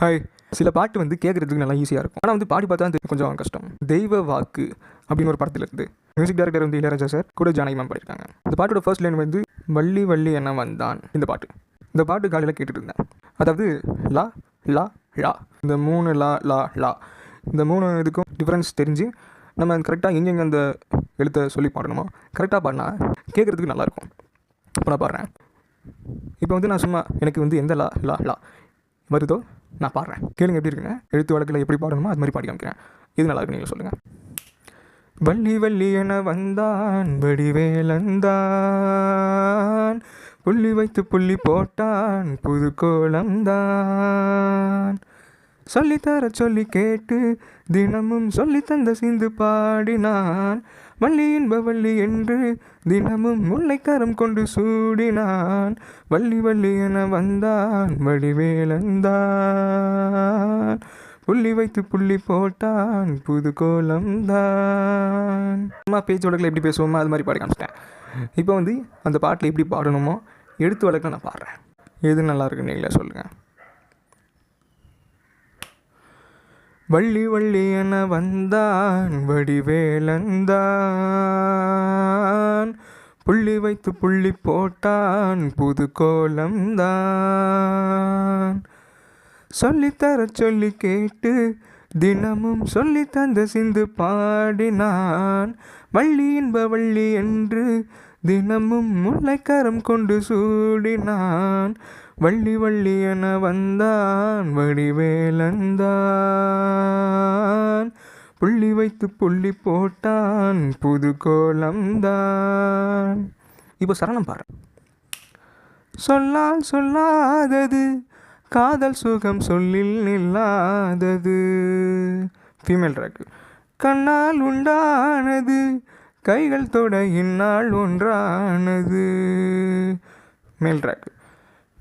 Hi சில பாட்டு வந்து கேட்குறதுக்கு நல்லா ஈஸியாக இருக்கும். ஆனால் வந்து பாடி பார்த்தா அது கொஞ்சம் கஷ்டம். தெய்வ வாக்கு அப்படின்னு ஒரு படத்தில் இருந்து மியூசிக் டைரக்டர் வந்து இளையராஜா சார் கூட ஜானகி மேம் பாடியிருக்காங்க இந்த பாட்டோட ஃபர்ஸ்ட் லைன் வந்து வள்ளி வள்ளி என்ன வந்தான் இந்த பாட்டு. இந்த பாட்டு காலையில் கேட்டுட்டு இருந்தேன். அதாவது லா லா லா. இந்த மூணு லா லா லா. இந்த மூணு இதுக்கும் டிஃப்ரென்ஸ் தெரிஞ்சு நம்ம கரெக்டாக எங்கெங்கே அந்த எழுத்தை சொல்லி பாடணுமோ கரெக்டாக பாடினா கேட்குறதுக்கு நல்லாயிருக்கும் இப்போ நான் பாடுறேன். இப்போ வந்து நான் சும்மா எனக்கு வந்து எந்த லா லா லா. வருதோ? நான் பாடுறேன். கேளுங்க எப்படி இருக்குங்க? எழுத்து வழக்கில் எப்படி பாடணுமோ அது மாதிரி பாடி காமிக்கிறேன். இது நல்லா இருக்கு நீங்கள் சொல்லுங்கள் வள்ளி வள்ளி என வந்தான் வடிவேலந்தான். புள்ளி வைத்து புள்ளி போட்டான் புது கோலம்தான் சொல்லித்தர சொல்லி கேட்டு தினமும் சொல்லி தந்த சிந்து பாடினான். வள்ளி இன்ப வள்ளி என்று தினமும் முல்லைக்கரம் கொண்டு சூடினான். வள்ளி வள்ளி என வந்தான் வடிவேலந்தான். புள்ளி வைத்து புள்ளி போட்டான் புது கோலம்தான் அம்மா பேச்சு எப்படி பேசுவோமோ அது மாதிரி பாடி காமிச்சிட்டேன். இப்போ வந்து அந்த பாட்டில் எப்படி பாடணுமோ எடுத்து வழக்கில் நான் பாடுறேன். எது நல்லா இருக்குன்னு நீங்களே சொல்லுங்கள் வள்ளி வள்ளி என வந்தான் வடிவேலந்தான். புள்ளி வைத்து புள்ளி போட்டான் புது கோலம்தான் சொல்லித்தர சொல்லி கேட்டு தினமும் சொல்லி தந்த சிந்து பாடினான். வள்ளி இன்ப வள்ளி என்று தினமும் முல்லைக்கரம் கொண்டு சூடினான். வள்ளி வள்ளி என வந்தான் வடிவேலந்தான். புள்ளி வைத்து புள்ளி போட்டான் புது கோலம்தான் இப்போ சரணம் பாரு. சொல்லால் சொல்லாதது காதல் சுகம் சொல்லில் நில்லாதது. ஃபீமேல் ட்ராக்கு கண்ணால் உண்டானது கைகள் தொட இந்நாள் ஒன்றானது. மேல் ட்ராக்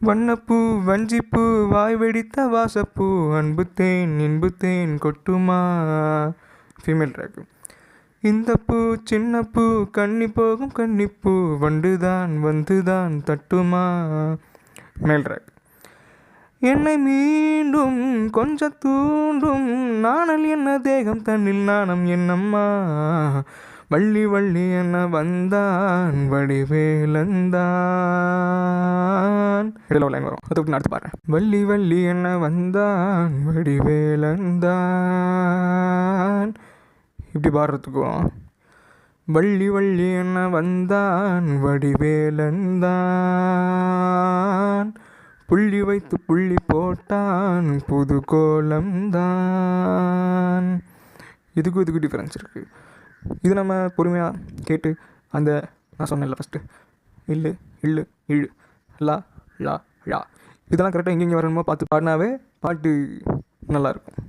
வண்ணப்பூ வஞ்சிப்பூ வாய் வெடித்த வாசப்பூ அன்புத்தேன் இன்புத்தேன் கொட்டுமா? ஃபீமேல் ட்ராக்கு இந்த பூ சின்ன பூ போகும் கன்னிப்பூ வண்டுதான் வந்துதான் தட்டுமா? மேல் ட்ராக் என்னை மீண்டும் கொஞ்ச தூண்டும் நாணல் என்ன தேகம் தன்னில் நாணம் என்னம்மா? வள்ளி வள்ளி என வந்தான் வடிவேலந்தான். இடையில ஒரு வரும். அது நான் அடுத்து பாடுறேன் வள்ளி வள்ளி என்ன வந்தான் வடிவேலந்தான். இப்படி பாடுறதுக்கும். வள்ளி வள்ளி என்ன வந்தான் வடிவேலந்தான். புள்ளி வைத்து புள்ளி போட்டான் புது கோலம்தான் இதுக்கும் இதுக்கும் டிஃப்ரென்ஸ் இருக்குது இது நம்ம பொறுமையாக கேட்டு அந்த நான் சொன்னேன்ல ஃபஸ்ட்டு இல்லு இல்லு இழு லா லா ழா இதெல்லாம் கரெக்டாக எங்கெங்கே வரணுமோ பார்த்து பாடினாவே பாட்டு நல்லாயிருக்கும்.